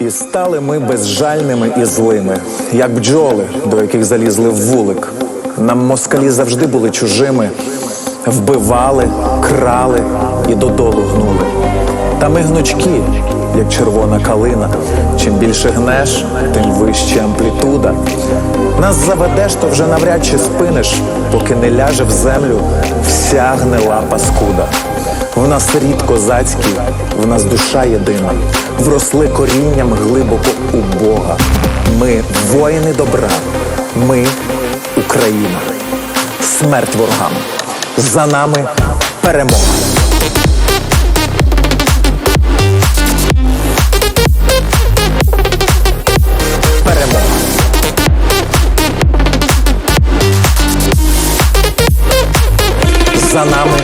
І стали ми безжальними і злими, як бджоли, до яких залізли в вулик. Нам москалі завжди були чужими, вбивали, крали і додолу гнули. Та ми гнучки, як червона калина. Чим більше гнеш, тим вище амплітуда. Нас заведеш, то вже навряд чи спиниш, поки не ляже в землю вся гнила паскуда. В нас рід козацький, в нас душа єдина, вросли корінням глибоко у Бога. Ми воїни добра, ми Україна. Смерть ворогам. За нами перемога. Перемога. За нами